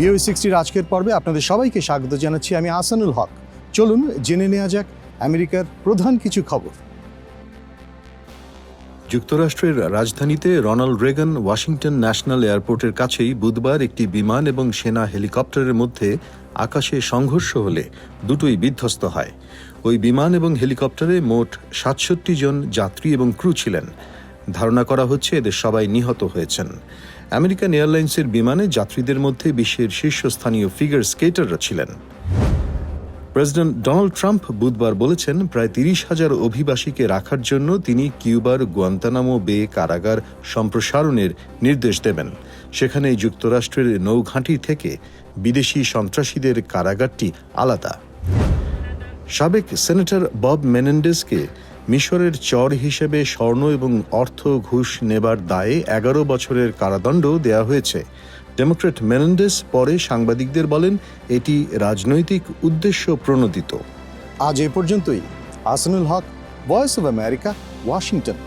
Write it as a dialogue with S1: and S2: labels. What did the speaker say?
S1: ভিও সিক্সটির আজকের পর্বে আপনাদের সবাইকে স্বাগত জানাচ্ছি আমি আসানুল হক। চলুন জেনে নেওয়া যাক আমেরিকার প্রধান কিছু খবর।
S2: যুক্তরাষ্ট্রের রাজধানীতে রোনাল্ড রেগান ওয়াশিংটন ন্যাশনাল এয়ারপোর্টের কাছেই বুধবার একটি বিমান এবং সেনা হেলিকপ্টারের মধ্যে আকাশে সংঘর্ষ হলে দুটোই বিধ্বস্ত হয়। ওই বিমান এবং হেলিকপ্টারে মোট সাতষট্টি জন যাত্রী এবং ক্রু ছিলেন। ধারণা করা হচ্ছে এদের সবাই নিহত হয়েছেন। আমেরিকান এয়ারলাইন্সের বিমানে যাত্রীদের মধ্যে বিশ্বের শীর্ষস্থানীয় ফিগার স্কেটাররা ছিলেন। প্রেসিডেন্ট ডোনাল্ড ট্রাম্প বুধবার বলেছেন, প্রায় তিরিশ হাজার অভিবাসীকে রাখার জন্য তিনি কিউবার, গুয়ান্তানামো বে কারাগার সম্প্রসারণের নির্দেশ দেবেন। সেখানে যুক্তরাষ্ট্রের নৌঘাঁটি থেকে বিদেশি সন্ত্রাসীদের কারাগারটি আলাদা। সাবেক সেনেটর বব মেনেন্ডেসকে মিশরের চর হিসেবে স্বর্ণ এবং অর্থ ঘুষ নেবার দায়ে এগারো বছরের কারাদণ্ড দেয়া হয়েছে। ডেমোক্রেট মেনেন্ডেস পরে সাংবাদিকদের বলেন, এটি রাজনৈতিক উদ্দেশ্য প্রণোদিত।
S1: আজ এ পর্যন্তই। Ahsanul Haque, voice of America, Washington.